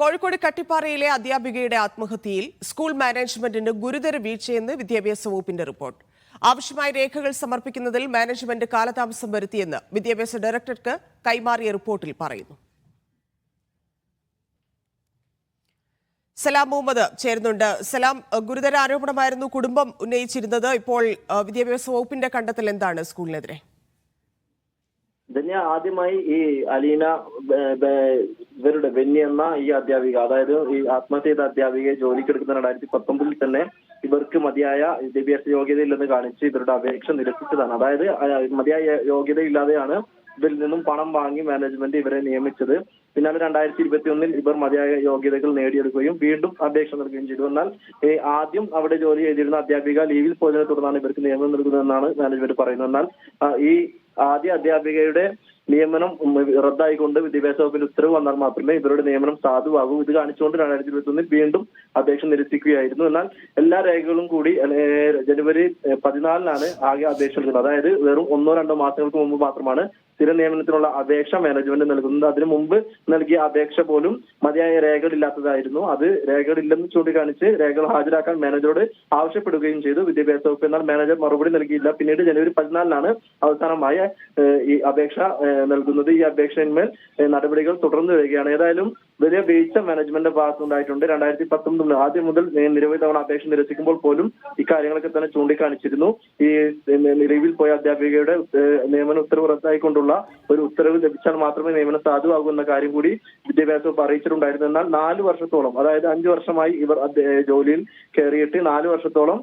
Kozhikode കട്ടിപ്പാറയിലെ അധ്യാപികയുടെ ആത്മഹത്യയിൽ school മാനേജ്മെന്റിന് ഗുരുതര വീഴ്ചയെന്ന് വിദ്യാഭ്യാസ വകുപ്പിന്റെ റിപ്പോർട്ട്. ആവശ്യമായ രേഖകൾ സമർപ്പിക്കുന്നതിൽ മാനേജ്മെന്റ് കാലതാമസം വരുത്തിയെന്ന് വിദ്യാഭ്യാസ ഡയറക്ടർക്ക് കൈമാറിയ റിപ്പോർട്ടിൽ പറയുന്നു. സലാം മുഹമ്മദ് ചേരുന്നുണ്ട്. സലാം ഗുരുതര ആരോപണമായിരുന്നു കുടുംബം ഉന്നയിച്ചിരുന്നത്. ഇപ്പോൾ വിദ്യാഭ്യാസ വകുപ്പിന്റെ കണ്ടെത്തൽ എന്താണ് സ്കൂളിനെതിരെ? ധന്യ ആദ്യമായി ഈ അലീന ഇവരുടെ ബെന്നി എന്ന ഈ അധ്യാപിക അതായത് ഈ ആത്മഹത്യ ചെയ്ത അധ്യാപികയെ ജോലിക്കെടുക്കുന്ന രണ്ടായിരത്തി പത്തൊമ്പതിൽ തന്നെ ഇവർക്ക് മതിയായ വിദ്യാഭ്യാസ യോഗ്യതയില്ലെന്ന് കാണിച്ച് ഇവരുടെ അപേക്ഷ നിരസിച്ചതാണ്. അതായത് മതിയായ യോഗ്യതയില്ലാതെയാണ് ഇവരിൽ നിന്നും പണം വാങ്ങി മാനേജ്മെന്റ് ഇവരെ നിയമിച്ചത്. പിന്നാലെ രണ്ടായിരത്തി ഇരുപത്തി ഒന്നിൽ ഇവർ മതിയായ യോഗ്യതകൾ നേടിയെടുക്കുകയും വീണ്ടും അപേക്ഷ നൽകുകയും ചെയ്തു. എന്നാൽ ആദ്യം അവിടെ ജോലി ചെയ്തിരുന്ന അധ്യാപിക ലീവിൽ പോയതിനെ തുടർന്നാണ് ഇവർക്ക് നിയമനം നൽകുന്നതെന്നാണ് മാനേജ്മെന്റ് പറയുന്നത്. എന്നാൽ ഈ ആദ്യ അധ്യാപികയുടെ നിയമനം റദ്ദായിക്കൊണ്ട് വിദ്യാഭ്യാസ വകുപ്പിന്റെ ഉത്തരവ് വന്നാൽ മാത്രമേ ഇവരുടെ നിയമനം സാധുവാകൂ. ഇത് കാണിച്ചുകൊണ്ട് രണ്ടായിരത്തി ഇരുപത്തി ഒന്നിൽ വീണ്ടും അപേക്ഷ നിരസിക്കുകയായിരുന്നു. എന്നാൽ എല്ലാ രേഖകളും കൂടി ജനുവരി പതിനാലിനാണ് ആകെ അപേക്ഷ നൽകുന്നത്. അതായത് വെറും ഒന്നോ രണ്ടോ മാസങ്ങൾക്ക് മുമ്പ് മാത്രമാണ് സ്ഥിര നിയമനത്തിനുള്ള അപേക്ഷ മാനേജ്മെന്റ് നൽകുന്നത്. അതിനു മുമ്പ് നൽകിയ അപേക്ഷ പോലും മതിയായ രേഖകളില്ലാത്തതായിരുന്നു. അത് രേഖകളില്ലെന്ന് ചൂണ്ടിക്കാണിച്ച് രേഖകൾ ഹാജരാക്കാൻ മാനേജറോട് ആവശ്യപ്പെടുകയും ചെയ്തു. വിദ്യാഭ്യാസ വകുപ്പ് എന്നാൽ മാനേജർ മറുപടി നൽകിയില്ല. പിന്നീട് ജനുവരി പതിനാലിനാണ് അവസാനമായ ഈ അപേക്ഷ നൽകുന്നത്. ഈ അപേക്ഷയിന്മേൽ നടപടികൾ തുടർന്നു വരികയാണ്. ഏതായാലും വലിയ വീഴ്ച മാനേജ്മെന്റ് ഭാഗത്തുണ്ടായിട്ടുണ്ട് രണ്ടായിരത്തി പത്തൊമ്പതിൽ ആദ്യം മുതൽ നിരവധി തവണ അപേക്ഷ നിരസിക്കുമ്പോൾ പോലും ഇക്കാര്യങ്ങളൊക്കെ തന്നെ ചൂണ്ടിക്കാണിച്ചിരുന്നു. ഈ നിലവിൽ പോയ അധ്യാപികയുടെ നിയമന ഉത്തരവ് റദ്ദായിക്കൊണ്ടുള്ള ഒരു ഉത്തരവ് ലഭിച്ചാൽ മാത്രമേ നിയമനം സാധുവാകൂ എന്ന കാര്യം കൂടി വിദ്യാഭ്യാസ വകുപ്പ് അറിയിച്ചിട്ടുണ്ടായിരുന്നു. എന്നാൽ നാല് വർഷത്തോളം അതായത് അഞ്ചു വർഷമായി ഇവർ ജോലിയിൽ കയറിയിട്ട് നാല് വർഷത്തോളം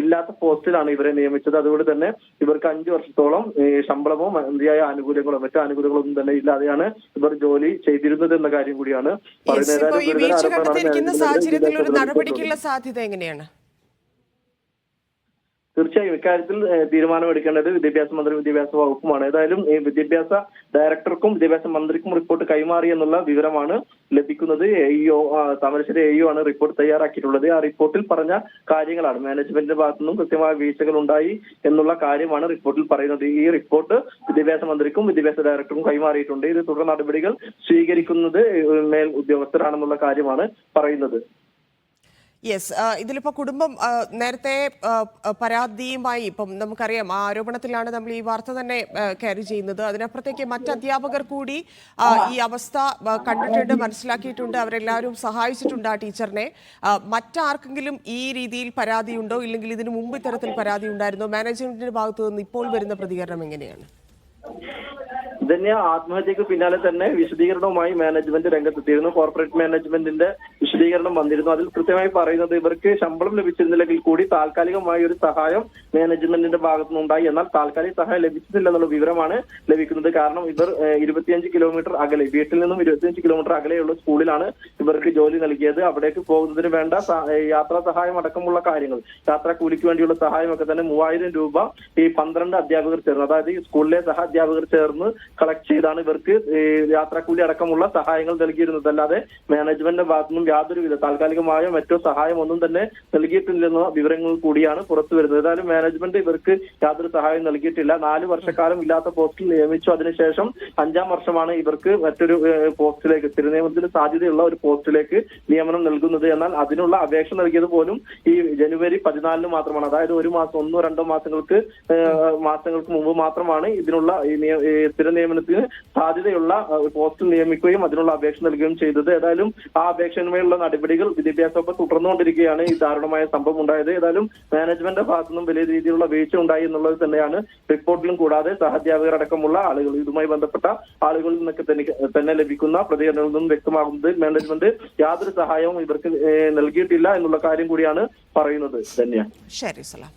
ഇല്ലാത്ത പോസ്റ്റിലാണ് ഇവരെ നിയമിച്ചത്. അതുകൊണ്ട് തന്നെ ഇവർക്ക് അഞ്ചു വർഷത്തോളം ശമ്പളമോ മതിയായ ആനുകൂല്യങ്ങളോ മറ്റു ആനുകൂല്യങ്ങളോ ഒന്നും തന്നെ ഇല്ലാതെയാണ് ഇവർ ജോലി ചെയ്തിരുന്നത് എന്ന കാര്യം കൂടിയാണ്. സാഹചര്യത്തിൽ ഒരു നടപടിക്കുള്ള സാധ്യത എങ്ങനെയാണ്? തീർച്ചയായും ഇക്കാര്യത്തിൽ തീരുമാനമെടുക്കേണ്ടത് വിദ്യാഭ്യാസ മന്ത്രി വിദ്യാഭ്യാസ വകുപ്പുമാണ്. ഏതായാലും ഈ വിദ്യാഭ്യാസ ഡയറക്ടർക്കും വിദ്യാഭ്യാസ മന്ത്രിക്കും റിപ്പോർട്ട് കൈമാറി എന്നുള്ള വിവരമാണ് ലഭിക്കുന്നത്. എഇഒ താമരശ്ശേരി എഇഒ ആണ് റിപ്പോർട്ട് തയ്യാറാക്കിയിട്ടുള്ളത്. ആ റിപ്പോർട്ടിൽ പറഞ്ഞ കാര്യങ്ങളാണ്. മാനേജ്മെന്റിന്റെ ഭാഗത്തു നിന്നും കൃത്യമായ വീഴ്ചകൾ ഉണ്ടായി എന്നുള്ള കാര്യമാണ് റിപ്പോർട്ടിൽ പറയുന്നത്. ഈ റിപ്പോർട്ട് വിദ്യാഭ്യാസ മന്ത്രിക്കും വിദ്യാഭ്യാസ ഡയറക്ടർക്കും കൈമാറിയിട്ടുണ്ട്. ഇത് തുടർ നടപടികൾ സ്വീകരിക്കുന്നത് മേൽ ഉദ്യോഗസ്ഥരാണെന്നുള്ള കാര്യമാണ് പറയുന്നത്. യെസ് ഇതിലിപ്പോൾ കുടുംബം നേരത്തെ പരാതിയുമായി ഇപ്പം നമുക്കറിയാം ആ ആരോപണത്തിലാണ് നമ്മൾ ഈ വാർത്ത തന്നെ ക്യാരി ചെയ്യുന്നത്. അതിനപ്പുറത്തേക്ക് മറ്റ് അധ്യാപകർ കൂടി ഈ അവസ്ഥ കണ്ടിട്ടുണ്ട് മനസ്സിലാക്കിയിട്ടുണ്ട്. അവരെല്ലാവരും സഹായിച്ചിട്ടുണ്ട് ആ ടീച്ചറിനെ. മറ്റാർക്കെങ്കിലും ഈ രീതിയിൽ പരാതിയുണ്ടോ? ഇല്ലെങ്കിൽ ഇതിനു മുമ്പ് ഇത്തരത്തിൽ പരാതി ഉണ്ടായിരുന്നോ മാനേജ്മെന്റിന്റെ ഭാഗത്തു നിന്ന് ഇപ്പോൾ വരുന്ന പ്രതികരണം എങ്ങനെയാണ്? ധന്യ ആത്മഹത്യക്ക് പിന്നാലെ തന്നെ വിശദീകരണവുമായി മാനേജ്മെന്റ് രംഗത്തെത്തിയിരുന്നു. കോർപ്പറേറ്റ് മാനേജ്മെന്റിന്റെ വിശദീകരണം വന്നിരുന്നു. അതിൽ കൃത്യമായി പറയുന്നത് ഇവർക്ക് ശമ്പളം ലഭിച്ചിരുന്നില്ലെങ്കിൽ കൂടി താൽക്കാലികമായ ഒരു സഹായം മാനേജ്മെന്റിന്റെ ഭാഗത്തു നിന്നുണ്ടായി. എന്നാൽ താൽക്കാലിക സഹായം ലഭിച്ചിട്ടില്ല എന്നുള്ള വിവരമാണ് ലഭിക്കുന്നത്. കാരണം ഇവർ ഇരുപത്തിയഞ്ച് കിലോമീറ്റർ അകലെ വീട്ടിൽ നിന്നും ഇരുപത്തിയഞ്ച് കിലോമീറ്റർ അകലെയുള്ള സ്കൂളിലാണ് ഇവർക്ക് ജോലി നൽകിയത്. അവിടേക്ക് പോകുന്നതിന് വേണ്ട യാത്രാ സഹായം അടക്കമുള്ള കാര്യങ്ങൾ യാത്രാ കൂലിക്ക് വേണ്ടിയുള്ള സഹായമൊക്കെ തന്നെ മൂവായിരം രൂപ ഈ പന്ത്രണ്ട് അധ്യാപകർ ചേർന്ന്. അതായത് സ്കൂളിലെ സഹ അധ്യാപകർ ചേർന്ന് കളക്ട് ചെയ്താണ് ഇവർക്ക് യാത്രക്കൂലി അടക്കമുള്ള സഹായങ്ങൾ നൽകിയിരുന്നത് അല്ലാതെ മാനേജ്മെന്റിന്റെ ഭാഗത്തു യാതൊരു യാതൊരുവിധ താൽക്കാലികമായ മറ്റോ സഹായം ഒന്നും തന്നെ നൽകിയിട്ടില്ലെന്ന വിവരങ്ങൾ കൂടിയാണ് പുറത്തു വരുന്നത്. ഏതായാലും മാനേജ്മെന്റ് ഇവർക്ക് യാതൊരു സഹായം നൽകിയിട്ടില്ല. നാല് വർഷക്കാലം ഇല്ലാത്ത പോസ്റ്റിൽ നിയമിച്ചു. അതിനുശേഷം അഞ്ചാം വർഷമാണ് ഇവർക്ക് മറ്റൊരു പോസ്റ്റിലേക്ക് തിരുനിയമത്തിന് സാധ്യതയുള്ള ഒരു പോസ്റ്റിലേക്ക് നിയമനം നൽകുന്നത്. എന്നാൽ അതിനുള്ള അപേക്ഷ നൽകിയത് പോലും ഈ ജനുവരി പതിനാലിന് മാത്രമാണ്. അതായത് ഒരു മാസം ഒന്നോ രണ്ടോ മാസങ്ങൾക്ക് മാസങ്ങൾക്ക് മുമ്പ് മാത്രമാണ് ഇതിനുള്ള സ്ഥിര നിയമനത്തിന് സാധ്യതയുള്ള പോസ്റ്റ് നിയമിക്കുകയും അതിനുള്ള അപേക്ഷ നൽകുകയും ചെയ്തത്. ഏതായാലും ആ അപേക്ഷന്മേലുള്ള നടപടികൾ വിദ്യാഭ്യാസ വകുപ്പ് തുടർന്നുകൊണ്ടിരിക്കുകയാണ് ഈ ദാരുണമായ സംഭവം ഉണ്ടായത്. ഏതായാലും മാനേജ്മെന്റ് ഭാഗത്തു നിന്നും വലിയ രീതിയിലുള്ള വീഴ്ച ഉണ്ടായി എന്നുള്ളത് തന്നെയാണ് റിപ്പോർട്ടിലും കൂടാതെ സഹാധ്യാപകരടക്കമുള്ള ആളുകൾ. ഇതുമായി ബന്ധപ്പെട്ട ആളുകളിൽ നിന്നൊക്കെ തന്നെ ലഭിക്കുന്ന പ്രതികരണങ്ങളിൽ നിന്നും വ്യക്തമാകുന്നത് മാനേജ്മെന്റ് യാതൊരു സഹായവും ഇവർക്ക് നൽകിയിട്ടില്ല എന്നുള്ള കാര്യം കൂടിയാണ് പറയുന്നത്. ധന്യ. ശരി സലാം.